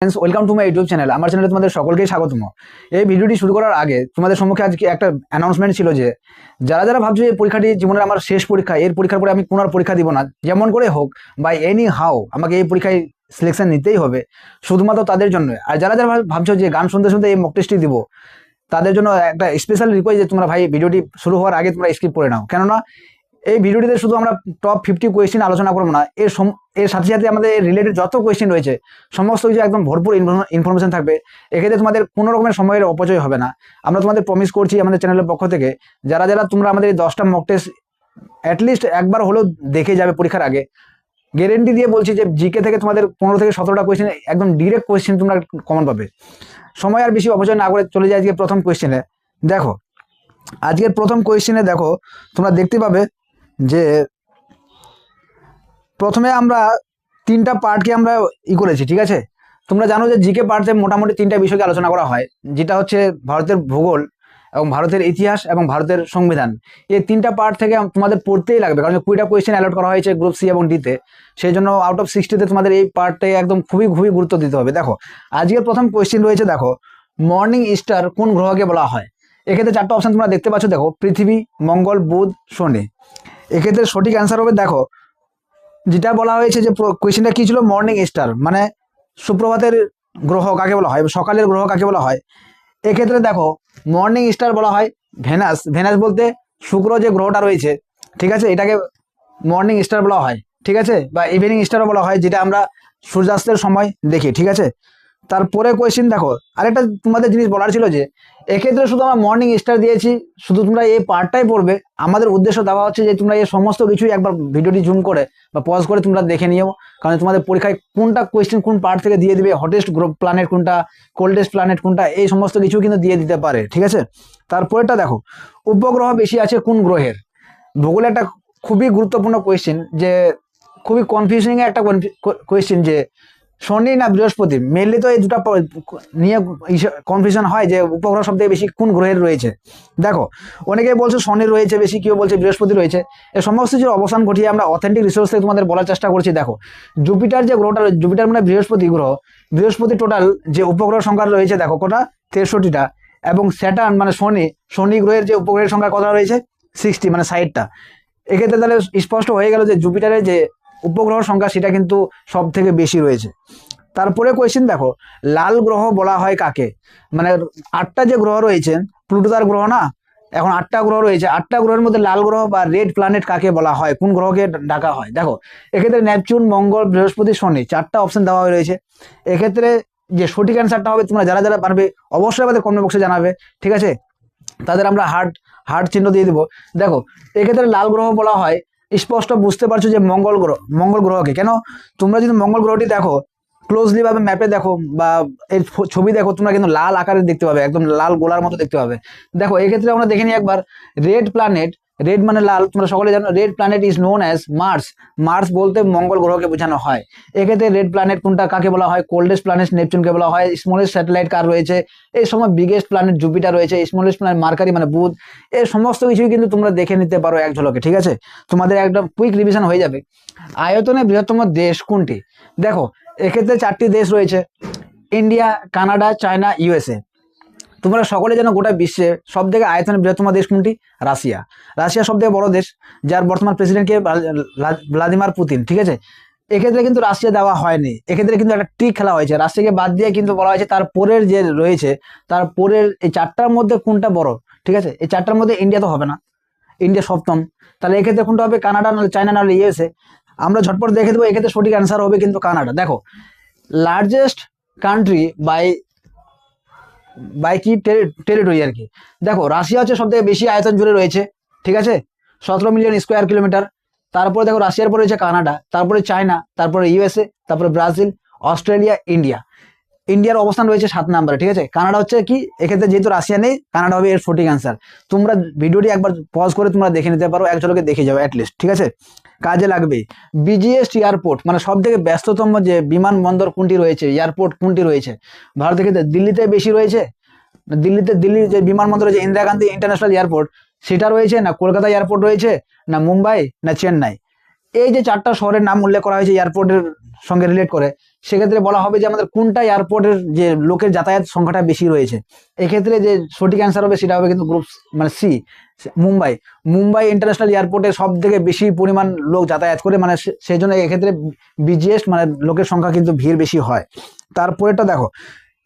Friends welcome to my YouTube channel আমার চ্যানেলে তোমাদের সকলকেই স্বাগতম। এই ভিডিওটি শুরু করার আগে তোমাদের সম্মুখে আজকে একটা অ্যানাউন্সমেন্ট ছিল যে, যারা যারা ভাবছ এই পরীক্ষাটি জীবনের আমার শেষ পরীক্ষা, এর পরীক্ষার পরে আমি কোনো আর পরীক্ষা দিব না, যেমন করে হোক বাই এনি হাউ আমাকে এই পরীক্ষায় সিলেকশন নিতেই হবে, শুধুমাত্র তাদের জন্য। আর যারা যারা ভাবছ যে গান শুনতে শুনতে এই মক টেস্টটি দিব, তাদের জন্য একটা স্পেশাল রিকোয়েস্ট যে তোমরা ভাই ভিডিওটি শুরু হওয়ার আগে তোমরা স্কিপ করে নাও। কেননা এই ভিডিওটিতে শুধু আমরা টপ ফিফটি কোয়েশ্চেন আলোচনা করব না, এর এর সাথে সাথে আমাদের রিলেটেড যত কোয়েশ্চেন রয়েছে, সমস্ত কিছু একদম ভরপুর ইনফরমেশন থাকবে। এক্ষেত্রে তোমাদের কোনো রকমের সময়ের অপচয় হবে না। আমরা তোমাদের প্রমিস করছি আমাদের চ্যানেলের পক্ষ থেকে, যারা যারা তোমরা আমাদের এই দশটা মক টেস্ট অ্যাটলিস্ট একবার হলেও দেখে যাবে পরীক্ষার আগে গ্যারেন্টি দিয়ে বলছি যে জিকে থেকে তোমাদের পনেরো থেকে সতেরোটা কোয়েশ্চেন একদম ডিরেক্ট কোয়েশ্চেন তোমরা কমন পাবে। সময় আর বেশি অপচয় না করে চলে যায় আজকে প্রথম কোয়েশ্চেনে দেখো, আজকের প্রথম কোয়েশ্চেনে দেখো, তোমরা দেখতে পাবে যে প্রথমে আমরা তিনটা পার্টকে আমরা ই করেছি, ঠিক আছে? তোমরা জানো যে জিকে পার্টে মোটামুটি তিনটা বিষয়কে আলোচনা করা হয়, যেটা হচ্ছে ভারতের ভূগোল এবং ভারতের ইতিহাস এবং ভারতের সংবিধান। এই তিনটা পার্ট থেকে তোমাদের পড়তেই লাগবে, কারণ কুড়িটা কোয়েশ্চেন অ্যালট করা হয়েছে গ্রুপ সি এবং ডিতে সেই জন্য আউট অফ সিক্সটিতে তোমাদের এই পার্টটাই একদম খুবই খুবই গুরুত্ব দিতে হবে। দেখো, আজকের প্রথম কোয়েশ্চেন রয়েছে, দেখো মর্নিং স্টার কোন গ্রহকে বলা হয়? এক্ষেত্রে চারটা অপশন তোমরা দেখতে পাচ্ছ, দেখো, পৃথিবী, মঙ্গল, বুধ, শনি। এক্ষেত্রে সঠিক অ্যান্সার হবে, দেখো, যেটা বলা হয়েছে যে কোয়েশ্চেনটা কি ছিল? মর্নিং স্টার মানে সুপ্রভাতের গ্রহ কাকে বলা হয়? সকালের গ্রহ কাকে বলা হয়? এক্ষেত্রে দেখো মর্নিং স্টার বলা হয় ভেনাস ভেনাস বলতে শুক্র যে গ্রহটা রয়েছে, ঠিক আছে? এটাকে মর্নিং স্টার বলা হয়, ঠিক আছে? বা ইভিনিং স্টারও বলা হয়, যেটা আমরা সূর্যাস্তের সময় দেখি, ঠিক আছে? তারপরে কোয়েশ্চেন দেখো, আরেকটা তোমাদের জিনিস বলার ছিল যে, এক্ষেত্রে শুধু আমরা মর্নিং স্টার দিয়েছি, শুধু তোমরা এই পার্টটাই পড়বে। আমাদের উদ্দেশ্য দেওয়া হচ্ছে যে, তোমরা এই সমস্ত কিছুই একবার ভিডিওটি জুম করে বা পজ করে তোমরা দেখে নিও। কারণ তোমাদের পরীক্ষায় কোনটা কোয়েশ্চেন কোন পার্ট থেকে দিয়ে দিবে হটেস্ট গ্রুপ প্ল্যানেট কোনটা কোল্ডেস্ট প্ল্যানেট কোনটা, এই সমস্ত কিছু কিন্তু দিয়ে দিতে পারে, ঠিক আছে? তারপরেটা দেখো, উপগ্রহ বেশি আছে কোন গ্রহের? ভূগোলে একটা খুবই গুরুত্বপূর্ণ কোয়েশ্চেন যে, খুবই কনফিউজিং একটা কোয়েশ্চেন যে শনি না বৃহস্পতি মেনলি তো এই দুটা নিয়ে কনফিউশন হয় যে উপগ্রহ সব থেকে বেশি কোন গ্রহের রয়েছে। দেখো, অনেকেই বলছে শনি রয়েছে বেশি, কেউ বলছে বৃহস্পতি রয়েছে। এই সমস্ত কিছুর অবসান ঘটিয়ে আমরা অথেন্টিক রিসোর্স থেকে তোমাদের বলার চেষ্টা করছি, দেখো। জুপিটার যে গ্রহটা জুপিটার মানে বৃহস্পতি গ্রহ, বৃহস্পতি টোটাল যে উপগ্রহ সংখ্যা রয়েছে, দেখো কোটা? তেষট্টিটা। এবং স্যাটার্ন মানে শনি শনি গ্রহের যে উপগ্রহের সংখ্যা কত রয়েছে সিক্সটি মানে ষাটটা। এক্ষেত্রে তাহলে স্পষ্ট হয়ে গেল যে জুপিটারের যে উপগ্রহ সংখ্যা সেটা কিন্তু সব থেকে বেশি রয়েছে। তারপরে কোয়েশ্চেন দেখো, লাল গ্রহ বলা হয় কাকে? মানে আটটা যে গ্রহ রয়েছে প্লুটো তার গ্রহ না? এখন আটটা গ্রহ রয়েছে, আটটা গ্রহের মধ্যে লাল গ্রহ বা রেড প্ল্যানেট কাকে বলা হয়? কোন গ্রহকে ডাকা হয়? দেখো, এক্ষেত্রে নেপচুন, মঙ্গল, বৃহস্পতি, শনি, চারটা অপশন দেওয়া হয়ে রয়েছে। এক্ষেত্রে যে সঠিক অ্যান্সারটা হবে তোমরা যারা যারা পারবে, অবশ্যই আমাদের কমেন্ট বক্সে জানাবে, ঠিক আছে? তাদের আমরা হার্ট হার্ট চিহ্ন দিয়ে দেবো। দেখো, এক্ষেত্রে লাল গ্রহ বলা হয় স্পষ্ট বুঝতে পারছ যে মঙ্গল গ্রহ, মঙ্গল গ্রহকে। কেন? তোমরা যদি মঙ্গল গ্রহটি দেখো ক্লোজলি ভাবে ম্যাপে দেখো, বা এর ছবি দেখো, তোমরা কিন্তু লাল আকারে দেখতে পাবে, একদম লাল গোলার মতো দেখতে পাবে। দেখো, এক্ষেত্রে আমরা দেখে নিই একবার রেড প্ল্যানেট রেড মানে লাল, তোমরা সকলে জানো red planet is known as Mars Mars বলতে মঙ্গল গ্রহকে বোঝানো হয়। এক্ষেত্রে রেড প্ল্যানেট কোনটা, কাকে বলা হয়? কোল্ডেস্ট প্ল্যানেট নেপচুনকে বলা হয়। স্মলেস্ট স্যাটেলাইট কার রয়েছে? এই সময় বিগেস্ট প্ল্যানেট জুপিটার রয়েছে। স্মলেস্ট প্ল্যানেট মার্কারি মানে বুধ। এই সমস্ত কিছুই কিন্তু তোমরা দেখে নিতে পারো এক ঝলকে, ঠিক আছে? তোমাদের একদম কুইক রিভিশন হয়ে যাবে। আয়তনে বৃহত্তম দেশ কোনটি? দেখো, এক্ষেত্রে চারটি দেশ রয়েছে। ইন্ডিয়া, কানাডা, চায়না ইউএসএ তোমরা সকলে যেন গোটা বিশ্বে সব থেকে আয়তনে বৃহত্তম দেশ কোনটি? রাশিয়া। রাশিয়া সব থেকে বড় দেশ, যার বর্তমান প্রেসিডেন্টকে ভ্লাদিমির পুতিন, ঠিক আছে? এক্ষেত্রে কিন্তু রাশিয়া দেওয়া হয়নি। এক্ষেত্রে কিন্তু একটা ট্রিক খেলা হয়েছে। রাশিয়াকে বাদ দিয়ে কিন্তু বলা হয়েছে তার পরের যে রয়েছে, তার পরের এই চারটার মধ্যে কোনটা বড়, ঠিক আছে? এই চারটার মধ্যে ইন্ডিয়া তো হবে না। ইন্ডিয়া সপ্তম। তাহলে এক্ষেত্রে কোনটা হবে? কানাডা, নাহলে চায়না, নাহলে ইউএসএ আমরা ঝটপট দেখে দেবো, এক্ষেত্রে সঠিক অ্যান্সার হবে কিন্তু কানাডা। দেখো লার্জেস্ট কান্ট্রি বাই বাই কি টেরিটরি আর কি। দেখো, রাশিয়া হচ্ছে সবথেকে বেশি আয়তন জুড়ে রয়েছে, ঠিক আছে? সতেরো মিলিয়ন স্কোয়ার কিলোমিটার তারপরে দেখো, রাশিয়ার পরে রয়েছে কানাডা, তারপরে চায়না, তারপরে ইউএসএ তারপরে ব্রাজিল, অস্ট্রেলিয়া, ইন্ডিয়া। ইন্ডিয়ার অবস্থান রয়েছে সাত নম্বরে, ঠিক আছে? কানাডা হচ্ছে কি? এক্ষেত্রে যেহেতু রাশিয়া নেই, কানাডা হবে এর সঠিক অ্যান্সার তোমরা ভিডিওটি একবার পজ করে তোমরা দেখে নিতে পারো, এক ঝলকে দেখে যাও অ্যাটলিস্ট ঠিক আছে? কাজে লাগবে। বিজিএস এয়ারপোর্ট মানে সব থেকে ব্যস্ততম যে বিমানবন্দর কোনটি রয়েছে এয়ারপোর্ট কোনটি রয়েছে? ভারতের ক্ষেত্রে দিল্লিতে বেশি রয়েছে? দিল্লিতে দিল্লির যে বিমানবন্দর রয়েছে, ইন্দিরা গান্ধী ইন্টারন্যাশনাল এয়ারপোর্ট, সেটা রয়েছে না কলকাতা এয়ারপোর্ট রয়েছে, না মুম্বাই, না চেন্নাই? এই যে চারটা শহরের নাম উল্লেখ করা হয়েছে এয়ারপোর্টের সঙ্গে রিলেট করে, সেক্ষেত্রে বলা হবে যে আমাদের কোনটা এয়ারপোর্টের যে লোকের যাতায়াত সংখ্যাটা বেশি রয়েছে। এক্ষেত্রে যে সঠিক অ্যান্সার হবে সেটা হবে কিন্তু গ্রুপ মানে সি মুম্বাই। মুম্বাই ইন্টারন্যাশনাল এয়ারপোর্টে সব থেকে বেশি পরিমাণ লোক যাতায়াত করে মানে সেই জন্য এক্ষেত্রে বিজিএস মানে লোকের সংখ্যা কিন্তু ভিড় বেশি হয়। তারপরেটা দেখো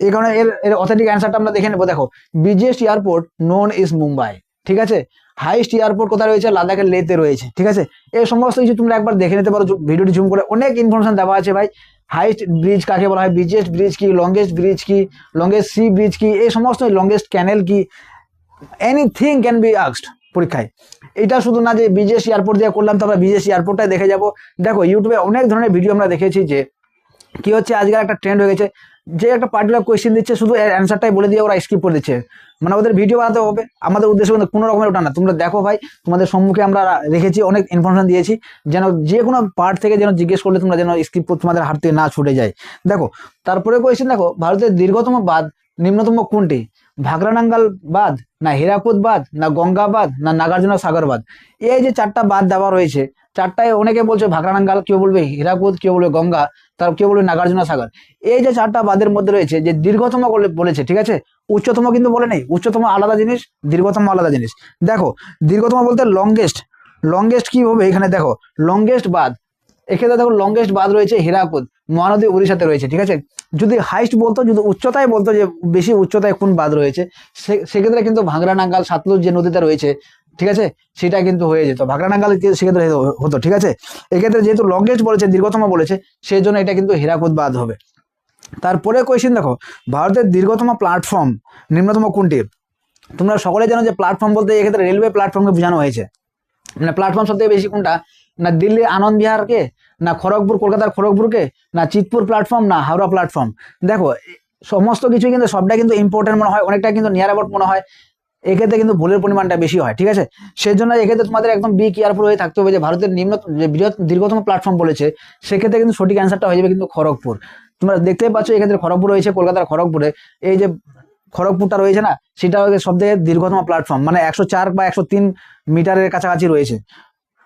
এই কারণে এর এর অথেন্টিক অ্যান্সারটা আমরা দেখে নেব। দেখো busiest airport known is Mumbai ঠিক আছে? হাইস্ট এয়ারপোর্ট কোথায় রয়েছে? লাদাখের লেতে রয়েছে, ঠিক আছে? এই সমস্ত কিছু তোমরা একবার দেখে নিতে পারো ভিডিওটি জুম করে অনেক ইনফরমেশন দেওয়া আছে ভাই। হাইস্ট ব্রিজ কাকে বলা হয়? বিজিএস্ট ব্রিজ কি? লংগেস্ট ব্রিজ কি? লংগেস্ট সি ব্রিজ কি? এই সমস্ত লংগেস্ট ক্যানেল কি? এনিথিং ক্যান বি আস্কড পরীক্ষায়। এটা শুধু না যে বিজেস এয়ারপোর্ট দিয়ে করলাম, তো আমরা বিজেস এয়ারপোর্টটাই দেখে যাব। দেখো ইউটিউবে অনেক ধরনের ভিডিও আমরা দেখেছি যে, কি হচ্ছে? আজকাল একটা ট্রেন্ড হয়ে গেছে। যে একটা পার্টিকুলার কোয়েশ্চেন দিচ্ছে, শুধু অ্যান্সারটাই বলে দিয়ে ওরা স্কিপ করে দিচ্ছে। মানে ওদের ভিডিও বানাতে হবে। আমাদের উদ্দেশ্য কিন্তু কোনো রকমের ওটা না। তোমরা দেখো ভাই, তোমাদের সম্মুখে আমরা রেখেছি, অনেক ইনফরমেশন দিয়েছি। যেন যে কোনো পার্ট থেকে যেন জিজ্ঞেস করলে তোমরা যেন স্কিপ তোমাদের হাত থেকে না ছুটে যায়। দেখো, তারপরে কোয়েশ্চেন দেখো, ভারতের দীর্ঘতম বাদ নিম্নতম কোনটি? ভাগরানাঙ্গাল বাঁধ, না হীরাকুদ বাঁধ, না গঙ্গা না নাগার্জুনা সাগর বাঁধ? এই যে চারটা বাঁধ দেওয়া রয়েছে, চারটায় অনেকে বলছে ভাগরানাঙ্গাল, কেউ বলবে হীরাকুদ, কেউ বলবে গঙ্গা, তার কেউ বলবে নাগার্জুনা সাগর। এই যে চারটা বাঁধের মধ্যে রয়েছে, যে দীর্ঘতম বলে- বলেছে, ঠিক আছে? উচ্চতম কিন্তু বলে নেই, উচ্চতম আলাদা জিনিস, দীর্ঘতম আলাদা জিনিস। দেখো, দীর্ঘতম বলতে লংগেস্ট লংগেস্ট কি হবে এখানে দেখো লংগেস্ট বাঁধ। এক্ষেত্রে দেখো লংগেস্ট বাঁধ রয়েছে হীরাকুদ, মহানদী উড়িষ্যাতে রয়েছে, ঠিক আছে? যদি হাইস্ট বলতো, যদি উচ্চতায় বলতো যে বেশি উচ্চতায় কোন বাঁধ রয়েছে সেক্ষেত্রে কিন্তু ভাগরা নাঙ্গাল সাতলুজ যে নদীতে রয়েছে, ঠিক আছে? সেটা কিন্তু হয়ে যেত। ভাগরা নাঙ্গাল সেক্ষেত্রে হতো- ঠিক আছে? এক্ষেত্রে যেহেতু লংগেস্ট বলেছে, দীর্ঘতম বলেছে, সেই জন্য এটা কিন্তু হীরাকুদ বাঁধ হবে। তারপরে কোয়েশ্চেন দেখো, ভারতের দীর্ঘতম প্ল্যাটফর্ম নিম্নতম কোনটি? তোমরা সকলে জানো যে প্ল্যাটফর্ম বলতে এক্ষেত্রে রেলওয়ে প্ল্যাটফর্মকে বোঝানো হয়েছে। মানে প্ল্যাটফর্ম সব থেকে বেশি কোনটা? না দিল্লির আনন্দ বিহারকে, না খড়গপুর, কলকাতার খড়গপুরকে, না চিতপুর প্ল্যাটফর্ম না হাওড়া প্ল্যাটফর্ম দেখো, সমস্ত কিছু কিন্তু সবটা কিন্তু ইম্পর্টেন্ট মনে হয় অনেকটা কিন্তু নিয়ার অ্যাবাউট মনে হয়। এক্ষেত্রে কিন্তু ভুলের পরিমাণটা বেশি হয়, ঠিক আছে? সেই জন্য এক্ষেত্রে তোমাদের একদম বি কেয়ারফুল হয়ে থাকতে হবে যে ভারতের নিম্ন, যে বৃহৎ, দীর্ঘতম প্ল্যাটফর্ম বলেছে, সেক্ষেত্রে কিন্তু সঠিক অ্যান্সারটা হয়ে যাবে কিন্তু খড়গপুর। তোমরা দেখতেই পাচ্ছ এক্ষেত্রে খড়গপুর রয়েছে, কলকাতার খড়গপুরে। এই যে খড়গপুরটা রয়েছে না সেটা সব থেকে দীর্ঘতম প্ল্যাটফর্ম মানে একশো চার বা একশো তিন মিটারের কাছাকাছি রয়েছে।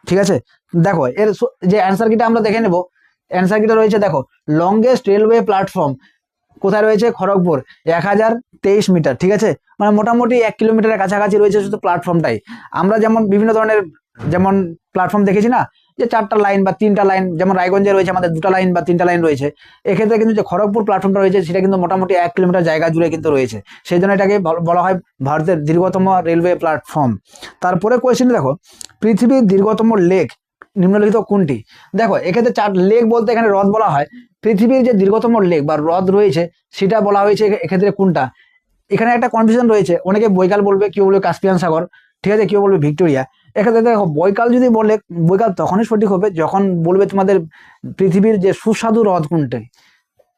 ঠিক আছে? দেখো, এর যে অ্যান্সার কিটা আমরা দেখে নেব অ্যান্সার কিটা রয়েছে দেখো লংগেস্ট রেলওয়ে প্ল্যাটফর্ম কোথায় রয়েছে? খড়গপুর, এক হাজার তেইশ মিটার, ঠিক আছে? মানে মোটামুটি এক কিলোমিটারের কাছাকাছি রয়েছে শুধু প্ল্যাটফর্মটাই আমরা যেমন বিভিন্ন ধরনের, যেমন প্ল্যাটফর্ম দেখেছি না যে চারটা লাইন বা তিনটা লাইন যেমন রায়গঞ্জে রয়েছে, আমাদের দুটো লাইন বা তিনটা লাইন রয়েছে, এক্ষেত্রে কিন্তু যে খড়গপুর প্ল্যাটফর্মটা রয়েছে, সেটা কিন্তু মোটামুটি এক কিলোমিটার জায়গা জুড়ে কিন্তু রয়েছে। সেই জন্য এটাকে বল- হয় ভারতের দীর্ঘতম রেলওয়ে প্ল্যাটফর্ম তারপরে কোয়েশ্চেন দেখো, পৃথিবীর দীর্ঘতম লেক নিম্নলিখিত কোনটি? দেখো, এক্ষেত্রে চার লেক বলতে এখানে হ্রদ বলা হয়। পৃথিবীর যে দীর্ঘতম লেক বা হ্রদ রয়েছে, সেটা বলা হয়েছে এক্ষেত্রে কোনটা? এখানে একটা কনফিউশন রয়েছে। অনেকে বৈকাল বলবে কেউ বলবে? কাস্পিয়ান সাগর। ঠিক আছে কেউ বলবে? ভিক্টোরিয়া। এক্ষেত্রে দেখো, বৈকাল যদি বলে, বৈকাল তখনই সঠিক হবে যখন বলবে তোমাদের পৃথিবীর যে সুস্বাদু হ্রদ কোনটি?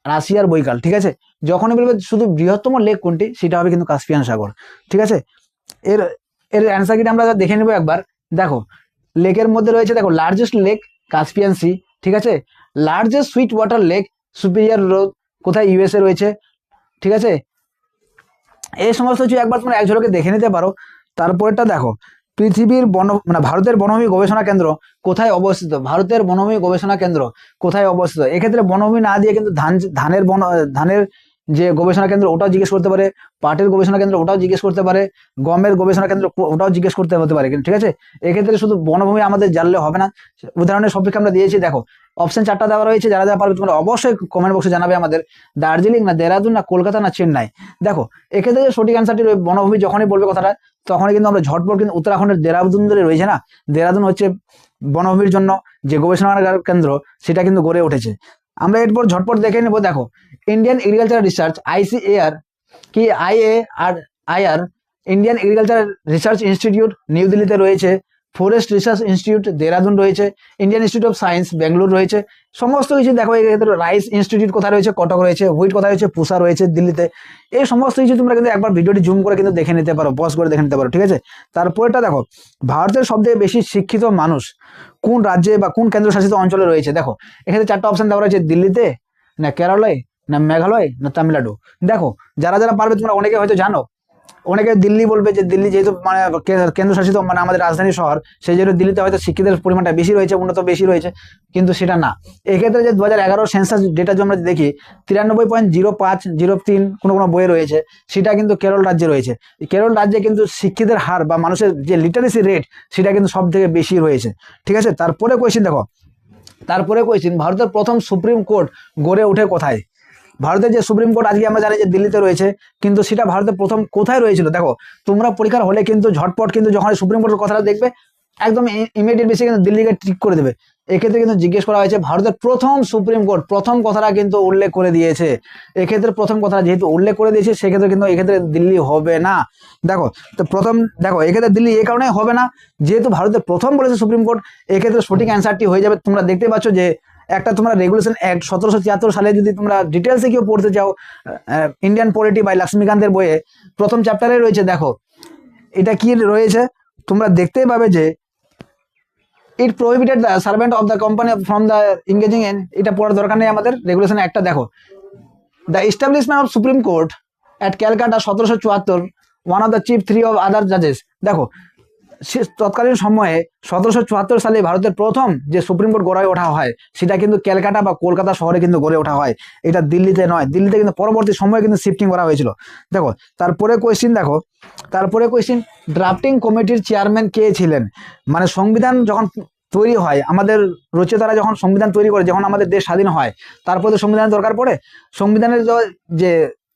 রাশিয়ার বৈকাল, ঠিক আছে? যখনই বলবে শুধু বৃহত্তম লেক কোনটি, সেটা হবে কিন্তু কাস্পিয়ান সাগর, ঠিক আছে? এর এর অ্যান্সার কিটা আমরা দেখে নেব একবার? দেখো, লেকের মধ্যে রয়েছে দেখো লার্জেস্ট লেক কাস্পিয়ান সি ঠিক আছে? Largest sweet water lake Superior road কোথায়? ইউএসএ রয়েছে, ঠিক আছে? এই সমস্ত কিছু একবার তোমরা এক ঝলকে দেখে নিতে পারো। তারপরেটা দেখো পৃথিবীর বন মানে ভারতের বনভূমি গবেষণা কেন্দ্র কোথায় অবস্থিত? ভারতের বনভূমি গবেষণা কেন্দ্র কোথায় অবস্থিত? এক্ষেত্রে বনভূমি না দিয়ে কিন্তু ধান, ধানের বন, ধানের যে গবেষণা কেন্দ্র ওটাও জিজ্ঞেস করতে পারে, পাটের গবেষণা কেন্দ্র ওটাও জিজ্ঞেস করতে পারে, গমের গবেষণা কেন্দ্র ওটাও জিজ্ঞেস করতে হতে পারে, কিন্তু ঠিক আছে? এক্ষেত্রে শুধু বনভূমি আমাদের জানলে হবে না। উদাহরণের সবকে আমরা দিয়েছি, দেখো অপশন চারটা দেওয়া রয়েছে, যারা যারা পারবে তোমরা অবশ্যই কমেন্ট বক্সে জানাবে আমাদের। দার্জিলিং না দেরাদুন না কলকাতা না চেন্নাই। দেখো, এক্ষেত্রে সঠিক অ্যান্সারটি বনভূমি যখনই বলবে কথাটা, তখনই কিন্তু আমরা ঝটপট কিন্তু উত্তরাখণ্ডের দেরাদুন ধরে রয়েছে না? দেরাদুন হচ্ছে বনভূমির জন্য যে গবেষণাগার কেন্দ্র, সেটা কিন্তু গড়ে উঠেছে। আমরা এরপর ঝটপট দেখে নেব, দেখো। ইন্ডিয়ান এগ্রিকালচার রিসার্চ আইসিএআর কি IA R IR Indian agriculture research institute New দিল্লিতে রয়েছে। ফরেস্ট রিসার্চ ইনস্টিটিউট দেরাদুন রয়েছে Indian institute of science Bangalore রয়েছে, সমস্ত কিছু দেখো এক্ষেত্রে রাইস ইনস্টিটিউট কোথায় রয়েছে, কটক রয়েছে হুইট কোথায় রয়েছে পুষা রয়েছে দিল্লিতে। এই সমস্ত কিছু তোমরা কিন্তু একবার ভিডিওটি জুম করে কিন্তু দেখে নিতে পারো পজ করে দেখে নিতে পারো, ঠিক আছে? তারপরেটা দেখো, ভারতের সবথেকে বেশি শিক্ষিত মানুষ কোন রাজ্যে বা কোন কেন্দ্রশাসিত অঞ্চলে রয়েছে? দেখো এখানে চারটা অপশন দেওয়া রয়েছে, দিল্লিতে, না কেরালায়, না মেঘালয়, না তামিলনাড়ু। দেখো, যারা যারা পারবে তোমরা অনেকে হয়তো জানো অনেকে দিল্লি বলবে যে দিল্লি যেহেতু মানে কেন্দ্রশাসিত মানে আমাদের রাজধানী শহর, সেই জন্য দিল্লিতে হয়তো শিক্ষিতের পরিমাণটা বেশি রয়েছে, উন্নত বেশি রয়েছে, কিন্তু সেটা না। এক্ষেত্রে যে দু হাজার এগারো সেন্সাস ডেটা যদি আমরা দেখি, তিরানব্বই পয়েন্ট জিরো পাঁচ জিরো তিন কোনো কোনো বইয়ে রয়েছে, সেটা কিন্তু কেরল রাজ্যে রয়েছে। কেরল রাজ্যে কিন্তু শিক্ষিতের হার বা মানুষের যে লিটারেসি রেট সেটা কিন্তু সব থেকে বেশি রয়েছে। ঠিক আছে? তারপরে কোয়েশ্চেন দেখো। তারপরে কোয়েশ্চেন ভারতের প্রথম সুপ্রিম কোর্ট গড়ে ওঠে কোথায়? ভারতের যে সুপ্রিম কোর্ট আজকে আমরা জানি যে দিল্লিতে রয়েছে, কিন্তু সেটা ভারতের প্রথম কোথায় রয়েছিল? দেখো, তোমরা পরীক্ষার হলে কিন্তু ঝটপট কিন্তু যখন সুপ্রিম কোর্টের কথাটা দেখবে, একদম ইমিডিয়েট বেশি কিন্তু দিল্লিকে ঠিক করে দেবে। এক্ষেত্রে কিন্তু জিজ্ঞেস করা হয়েছে, ভারতের প্রথম সুপ্রিম কোর্ট, প্রথম কথাটা কিন্তু উল্লেখ করে দিয়েছে। এক্ষেত্রে প্রথম কথাটা যেহেতু উল্লেখ করে দিয়েছে, সেক্ষেত্রে কিন্তু এক্ষেত্রে দিল্লি হবে না। দেখো, তো প্রথম, দেখো, এক্ষেত্রে দিল্লি এই কারণে হবে না। যেহেতু ভারতের প্রথম বলেছে সুপ্রিম কোর্ট, এক্ষেত্রে সঠিক অ্যান্সারটি হয়ে যাবে। তোমরা দেখতে পাচ্ছ যে একটা তোমরা রেগুলেশন অ্যাক্ট সতেরোশো ছিয়াত্তর সালে যদি তোমরা ডিটেলসে কেউ পড়তে চাও ইন্ডিয়ান পলিটি বাই লক্ষ্মীকান্তের বইয়ে, প্রথম চ্যাপ্টারে রয়েছে, দেখো, এটা কি রয়েছে? তোমরা দেখতেই পাবে যে it prohibited the servant of the company from the engaging in এটা পড়ার দরকার নেই আমাদের রেগুলেশন একটা, দেখো। The establishment of supreme court at Calcutta সতেরোশো চুয়াত্তর one of the chief three of other জাজেস দেখো তৎকালীন সময়ে সতেরোশো চুয়াত্তর সালে ভারতের প্রথম যে সুপ্রিম কোর্ট গড়ে ওঠা হয়, সেটা কিন্তু ক্যালকাটা বা কলকাতা শহরে কিন্তু গড়ে ওঠা হয়। এটা দিল্লিতে নয়, দিল্লিতে কিন্তু পরবর্তী সময়ে কিন্তু শিফটিং করা হয়েছিল। দেখো, তারপরে কোয়েশ্চিন দেখো, তারপরে কোয়েশ্চিন ড্রাফটিং কমিটির চেয়ারম্যান কে ছিলেন? মানে সংবিধান যখন তৈরি হয়, আমাদের রচয়িতারা যখন সংবিধান তৈরি করে, যখন আমাদের দেশ স্বাধীন হয়, তারপরে তো সংবিধানের দরকার পড়ে? সংবিধানের যে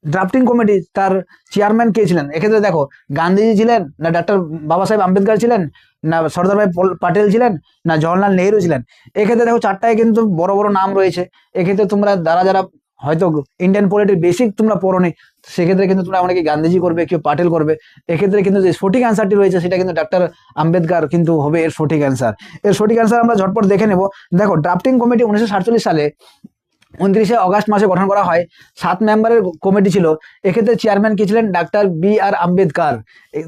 ড্রাফটিং কমিটি তার চেয়ারম্যান কে ছিলেন? এক্ষেত্রে দেখো, গান্ধীজি ছিলেন না ডক্টর বাবা সাহেব আম্বেদকর ছিলেন, না সর্দার ভাই পাটেল ছিলেন, না জওয়াহরলাল নেহরু ছিলেন। এক্ষেত্রে দেখো চারটায় কিন্তু বড় বড় নাম রয়েছে। এক্ষেত্রে তোমরা যারা যারা হয়তো ইন্ডিয়ান পলিটির বেসিক তোমরা পড়োনি, সেক্ষেত্রে কিন্তু তোমরা অনেকে গান্ধীজি করবে, কেউ পাটেল করবে। এক্ষেত্রে কিন্তু যে সঠিক অ্যান্সারটি রয়েছে, সেটা কিন্তু ডাক্তার আম্বেদকর কিন্তু হবে এর সঠিক অ্যান্সার এর সঠিক অ্যান্সার আমরা ঝটপট দেখে নেব। দেখো ড্রাফটিং কমিটি উনিশশো সাতচল্লিশ সালে উনত্রিশে অগাস্ট মাসে গঠন করা হয়। সাত মেম্বারের কমিটি ছিল। এক্ষেত্রে চেয়ারম্যান কে ছিলেন ডাক্তার বি আর আম্বেদকর।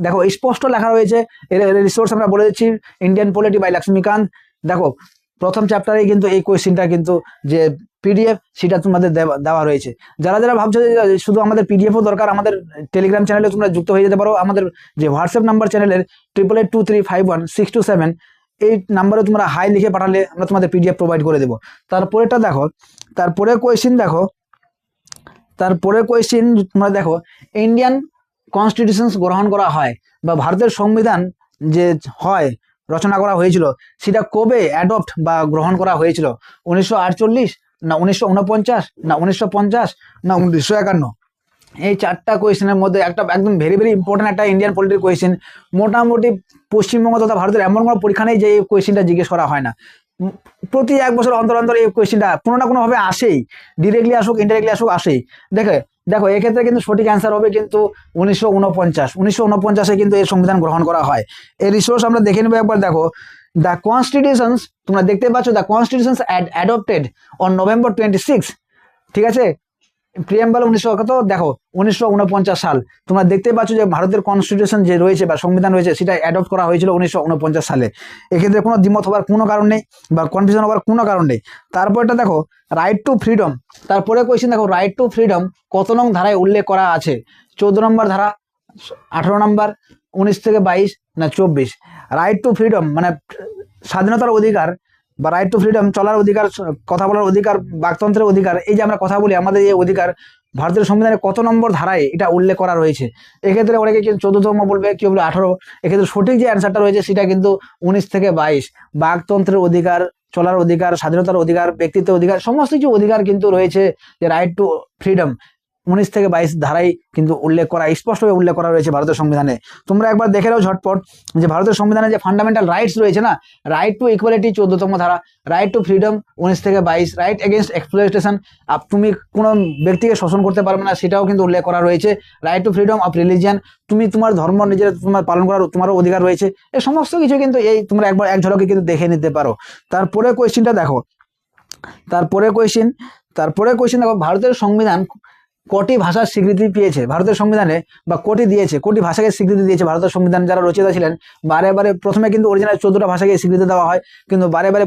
দেখো, স্পষ্ট লেখা রয়েছে। এর রিসোর্স আমরা বলে দিচ্ছি। ইন্ডিয়ান পলিটি বাই লক্ষ্মীকান্ত দেখো, প্রথম চ্যাপ্টারে কিন্তু, এই কোয়েশ্চেনটা কিন্তু যে পিডিএফ সেটা তোমাদের দেওয়া রয়েছে। যারা যারা ভাবছ যে শুধু আমাদের পিডিএফও দরকার, আমাদের টেলিগ্রাম চ্যানেলে তোমরা যুক্ত হয়ে যেতে পারো। আমাদের যে হোয়াটসঅ্যাপ নাম্বার চ্যানেলের triple eight two three five one six two seven এই নাম্বারে তোমরা হাই লিখে পাঠালে আমরা তোমাদের পিডিএফ প্রোভাইড করে দেবো। তারপরেটা দেখো তারপরে কোয়েশ্চেন দেখো তারপরে কোয়েশ্চেন তোমরা দেখো ইন্ডিয়ান কনস্টিটিউশনস গ্রহণ করা হয় বা ভারতের সংবিধান যে হয়, রচনা করা হয়েছিল, সেটা কবে অ্যাডপ্ট বা গ্রহণ করা হয়েছিল? উনিশশো আটচল্লিশ, না উনিশশো উনপঞ্চাশ, না উনিশশো পঞ্চাশ, না উনিশশো একান্ন? এই চারটা কোয়েশ্চেনের মধ্যে একটা একদম ভেরি ভেরি ইম্পর্টেন্ট একটা ইন্ডিয়ান পলিটির কোয়েশ্চেন মোটামুটি পশ্চিমবঙ্গ তথা ভারতের এমন কোনো পরীক্ষা নেই যে এই কোয়েশ্চেনটা জিজ্ঞেস করা হয় না। প্রতি এক বছর অন্তর অন্তর এই কোয়েশ্চেনটা কোনো না কোনোভাবে আসেই। ডিরেক্টলি আসুক ইনডাইরেক্টলি আসুক, আসেই। দেখে, দেখো, এক্ষেত্রে কিন্তু সঠিক অ্যান্সার হবে কিন্তু উনিশশো উনপঞ্চাশ উনিশশো উনপঞ্চাশে কিন্তু এই সংবিধান গ্রহণ করা হয়। এই রিসোর্স আমরা দেখে নেব একবার, দেখো। দ্য কনস্টিটিউশনস তোমরা দেখতে পাচ্ছ the constitution's adopted on November twenty six ঠিক আছে? প্রিয়াম্বাল উনিশশো কত? দেখো, উনিশশো উনপঞ্চাশ সাল। তোমরা দেখতে পাচ্ছ যে ভারতের কনস্টিটিউশন যে রয়েছে বা সংবিধান রয়েছে, সেটা অ্যাডপ্ট করা হয়েছিল উনিশশো উনপঞ্চাশ সালে। এক্ষেত্রে কোনো দ্বিমত হবার কোনো কারণ নেই বা কনফিউশন হবার কোনো কারণ নেই। তারপরটা দেখো রাইট টু ফ্রিডম তারপরে কোয়েশ্চেন দেখো রাইট টু ফ্রিডম কত নং ধারায় উল্লেখ করা আছে? চৌদ্দ নম্বর ধারা, আঠারো নম্বর, উনিশ থেকে বাইশ না চব্বিশ। রাইট টু ফ্রিডম মানে স্বাধীনতার অধিকার বা রাইট টু ফ্রিডম চলার অধিকার, কথা বলার অধিকার, বাকতন্ত্রের অধিকার, এই যে আমরা কথা বলি, আমাদের এই অধিকার ভারতের সংবিধানে কত নম্বর ধারায় এটা উল্লেখ করা রয়েছে। এক্ষেত্রে অনেকে কিন্তু চোদ্দতম বলবে কেউ বলবে, আঠারো। এক্ষেত্রে সঠিক যে অ্যান্সারটা রয়েছে, সেটা কিন্তু উনিশ থেকে বাইশ। বাকতন্ত্রের অধিকার, চলার অধিকার, স্বাধীনতার অধিকার, ব্যক্তিত্বের অধিকার, সমস্ত কিছু অধিকার কিন্তু রয়েছে যে রাইট টু ফ্রিডম উনিশ থেকে বাইশ ধারাই কিন্তু উল্লেখ করা, স্পষ্টভাবে উল্লেখ করা রয়েছে ভারতের সংবিধানে। তোমরা একবার দেখে নাও ঝটপট যে ভারতের সংবিধানে যে ফান্ডামেন্টাল রাইটস রয়েছে না রাইট টু ইকুয়ালিটি চোদ্দতম ধারা রাইট টু ফ্রিডম উনিশ থেকে বাইশ রাইট এগেনস্ট এক্সপ্লোইটেশন তুমি কোনো ব্যক্তিকে শোষণ করতে পারবে না, সেটাও কিন্তু উল্লেখ করা রয়েছে। Right to freedom of religion তুমি তোমার ধর্ম নিজের তোমার পালন করার, তোমারও অধিকার রয়েছে। এ সমস্ত কিছু কিন্তু এই তোমরা একবার এক ঝলকে কিন্তু দেখে নিতে পারো। তারপরে কোয়েশ্চেনটা দেখো। তারপরে কোয়েশ্চেন তারপরে কোয়েশ্চেন দেখো, ভারতের সংবিধান কোটি ভাষার স্বীকৃতি পেয়েছে ভারতের সংবিধানে বা কোটি দিয়েছে, কোটি ভাষাকে স্বীকৃতি দিয়েছে ভারতের সংবিধান যারা রচয়িতা ছিলেন, বারে বারে প্রথমে কিন্তু অরিজিনাল চোদ্দটা ভাষাকে স্বীকৃতি দেওয়া হয়, কিন্তু বারে বারে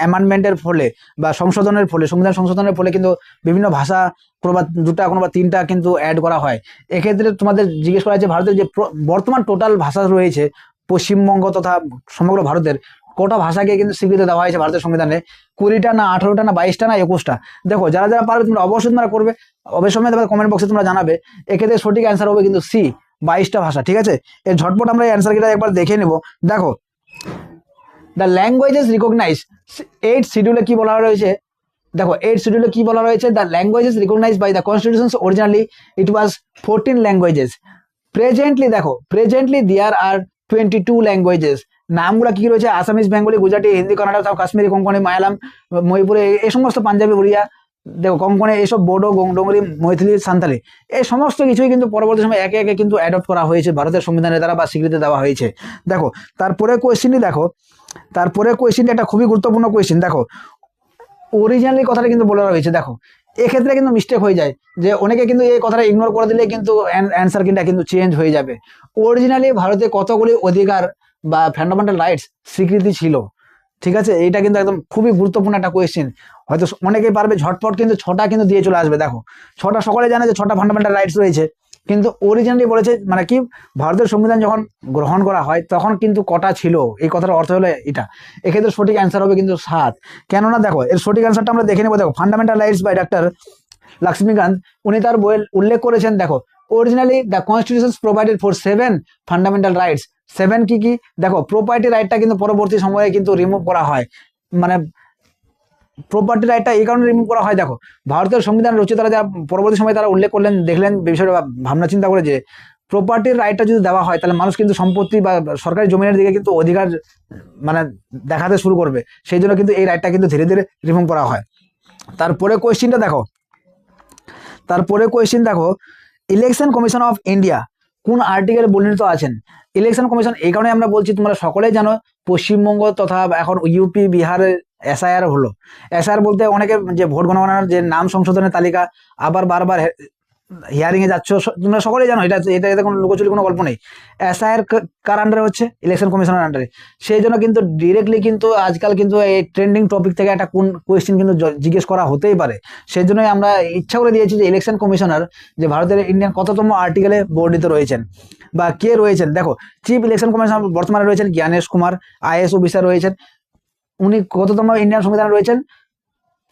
অ্যামেন্ডমেন্টের ফলে বা সংশোধনের ফলে, সংবিধান সংশোধনের ফলে কিন্তু বিভিন্ন ভাষা কোনো বা দুটা কোনো বা তিনটা কিন্তু অ্যাড করা হয়। এক্ষেত্রে তোমাদের জিজ্ঞেস করা হয়েছে ভারতের যে বর্তমান টোটাল ভাষা রয়েছে পশ্চিমবঙ্গ তথা সমগ্র ভারতের কটা ভাষাকে কিন্তু স্বীকৃতি দেওয়া হয়েছে ভারতের সংবিধানে। কুড়িটা না, আঠারোটা না, বাইশটা না, একুশটা। দেখো, যারা যারা পারবে তোমরা অবশ্যই তোমরা করবে। অবশ্যই তোমাদের কমেন্ট বক্সে তোমরা জানাবে। এক্ষেত্রে সঠিক অ্যান্সার হবে কিন্তু সি, বাইশটা ভাষা, ঠিক আছে? এর ঝটপট আমরা অ্যান্সার কিটা একবার দেখে নেব। দেখো দ্য ল্যাঙ্গুয়েজেস রিকগনাইজ এইট শিডিউলে কি বলা রয়েছে? দেখো এইট শিডিউলে কি বলা রয়েছে? The languages recognise by the constitution originally it was fourteen languages presently দেখো presently there are twenty two languages নামগুলো কি রয়েছে? আসামিজ বেঙ্গলি গুজরাটি হিন্দি কানাডা সাউ কাশ্মীরি কোঙ্কনি মায়ালাম মণিপুরে এই- সমস্ত পাঞ্জাবি উড়িয়া দেখো কোঙ্কনে এইসব বোডো ডোংরি মৈথিলি সান্তালি এই সমস্ত কিছুই কিন্তু পরবর্তী সময় একে একে কিন্তু অ্যাডপ্ট করা হয়েছে ভারতের সংবিধানের দ্বারা বা স্বীকৃতি দেওয়া হয়েছে। দেখো, তারপরে কোয়েশ্চেনই দেখো, তারপরে কোয়েশ্চেনটা একটা খুবই গুরুত্বপূর্ণ কোয়েশ্চেন দেখো অরিজিনালি কথাটা কিন্তু বলে রয়েছে দেখো, এক্ষেত্রে কিন্তু মিস্টেক হয়ে যায়, যে অনেকে কিন্তু এই কথাটা ইগনোর করে দিলে কিন্তু অ্যান্সার কিন্তু চেঞ্জ হয়ে যাবে। অরিজিনালি ভারতে কতগুলি অধিকার বা ফান্ডামেন্টাল রাইটস স্বীকৃতি ছিল। ঠিক আছে? এইটা কিন্তু একদম খুবই গুরুত্বপূর্ণ একটা কোয়েশ্চেন হয়তো অনেকেই পারবে ঝটপট কিন্তু ছটা কিন্তু দিয়ে চলে আসবে, দেখো। ছটা সকলে জানে যে ছটা ফান্ডামেন্টাল রাইটস রয়েছে। কিন্তু অরিজিনালি বলেছে মানে কি, ভারতের সংবিধান যখন গ্রহণ করা হয়, তখন কিন্তু কটা ছিল? এই কথার অর্থ হলো এটা। এক্ষেত্রে সঠিক অ্যান্সার হবে কিন্তু সাত। কেননা দেখো, এর সঠিক অ্যান্সারটা আমরা দেখে নেব। দেখো fundamental rights by doctor Laxmikanth উনি তার বইয়ে উল্লেখ করেছেন, দেখো originally the constitution provided for seven fundamental rights seven কি কি? দেখো প্রপার্টি রাইটটা কিন্তু পরবর্তী সময়ে কিন্তু রিমুভ করা হয়। মানে প্রপার্টি রাইটটা এই কারণে রিমুভ করা হয়, দেখো। ভারতের সংবিধান রচিতারা যা পরবর্তী সময়ে তারা উল্লেখ করলেন, দেখলেন বিষয়টা ভাবনা চিন্তা করে যে প্রপার্টির রাইটটা যদি দেওয়া হয়, তাহলে মানুষ কিন্তু সম্পত্তি বা সরকারি জমিনের দিকে কিন্তু অধিকার মানে দেখাতে শুরু করবে। সেই জন্য কিন্তু এই রাইটটা কিন্তু ধীরে ধীরে রিমুভ করা হয়। তারপরে কোয়েশ্চেনটা দেখো। তারপরে কোয়েশ্চেন দেখো। ইলেকশন কমিশন অফ ইন্ডিয়া কোন আর্টিকেলে বর্ণিত আছেন? ইলেকশন কমিশন এই কারণে আমরা বলছি তোমরা সকলেই জানো, পশ্চিমবঙ্গ তথা এখন ইউপি বিহারের এসআইআর হলো। এসআইআর বলতে অনেকে যে ভোট গণনার যে নাম সংশোধনের তালিকা, আবার বারবার হিয়ারিং এ যাচ্ছ তোমরা সকলেই জানো, এটা এটা এতে কোনো লুকোচুরি, কোনো গল্প নেই। এসআইআর কার আন্ডারে হচ্ছে? ইলেকশন কমিশনের আন্ডারে সেই জন্য কিন্তু ডিরেক্টলি কিন্তু আজকাল কিন্তু এই ট্রেন্ডিং টপিক থেকে একটা কোন কোয়েশ্চেন কিন্তু জিজ্ঞেস করা হতেই পারে। সেই জন্যই আমরা ইচ্ছা করে দিয়েছি যে ইলেকশন কমিশনার যে ভারতের ইন্ডিয়ান কততম আর্টিকেলে বর্ণিত রয়েছেন বা কে রয়েছেন। দেখো চিফ ইলেকশন কমিশনার বর্তমানে রয়েছেন জ্ঞানেশ কুমার আইএস অফিসার রয়েছেন। উনি কততম ইন্ডিয়ান সংবিধানে রয়েছেন?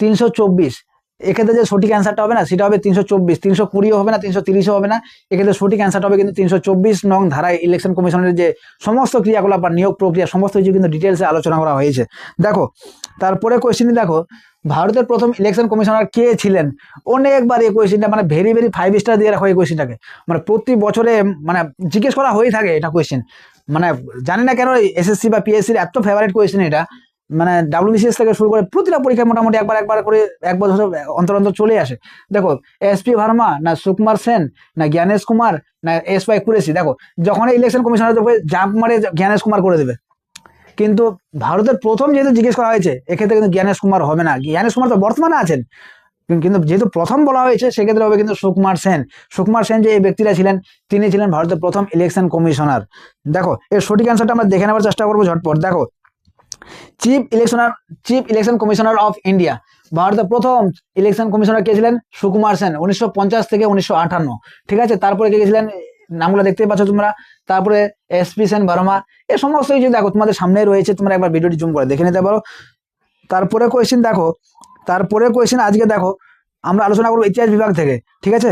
তিনশো চব্বিশ। এক্ষেত্রে যে সঠিক অ্যান্সারটা হবে না, সেটা হবে তিনশো চব্বিশ। তিনশো কুড়িও হবে না, তিনশো তিরিশও হবে না। এক্ষেত্রে সঠিক অ্যান্সারটা হবে কিন্তু তিনশো চব্বিশ নং ধারায় ইলেকশন কমিশনের যে সমস্ত ক্রিয়াকলাপ বা নিয়োগ প্রক্রিয়া, সমস্ত কিছু কিন্তু ডিটেলসে আলোচনা করা হয়েছে। দেখো, তারপরে কোয়েশ্চেনই দেখো, ভারতের প্রথম ইলেকশন কমিশনার কে ছিলেন? অনেকবার এই কোয়েশ্চেনটা মানে ভেরি ভেরি ফাইভ স্টার দিয়ে রাখা এই কোয়েশ্চেনটাকে মানে প্রতি বছরে মানে জিজ্ঞেস করা হয়ে থাকে এটা কোয়েশ্চেন মানে জানি না কেন এসএসসি বা পিএসসির এত ফেভারিট কোয়েশ্চেন এটা। মানে ডাব্লিউবিসিএস থেকে শুরু করে প্রতিটা পরীক্ষায় মোটামুটি একবার একবার করে এক বছর অন্তর অন্তর চলে আসে। দেখো এসপি ভার্মা না সুকুমার সেন না জ্ঞানেশ কুমার না এস ওয়াই কুরেশি দেখো, যখন ইলেকশন কমিশনার জাম্প মারে জ্ঞানেশ কুমার করে দেবে। কিন্তু ভারতের প্রথম যেহেতু জিজ্ঞেস করা হয়েছে, এক্ষেত্রে কিন্তু জ্ঞানেশ কুমার হবে না। জ্ঞানেশ কুমার তো বর্তমানে আছেন। কিন্তু যেহেতু প্রথম বলা হয়েছে, সেক্ষেত্রে হবে কিন্তু সুকুমার সেন সুকুমার সেন যে এই ব্যক্তিরা ছিলেন, তিনি ছিলেন ভারতের প্রথম ইলেকশন কমিশনার দেখো, এর সঠিক অ্যান্সারটা আমরা দেখে নেওয়ার চেষ্টা করব ঝটপট। দেখো chief electioner chief election commissioner of India ভারতের প্রথম ইলেকশন কমিশনার কে ছিলেন সুকুমার সেন, উনিশশো পঞ্চাশ থেকে উনিশশো আটান্ন। ঠিক আছে, তারপরে কে গেছিলেন নামগুলো দেখতেই পাচ্ছ তোমরা। তারপরে এসপি সেন বর্মা, এ সমস্ত কিছু দেখো, তোমাদের সামনে রয়েছে, তোমরা একবার ভিডিওটি জুম করে দেখে নিতে পারো। তারপরে কোয়েশ্চেন দেখো, তারপরে কোয়েশ্চেন আজকে দেখো, আমরা আলোচনা করব ইতিহাস বিভাগ থেকে, ঠিক আছে?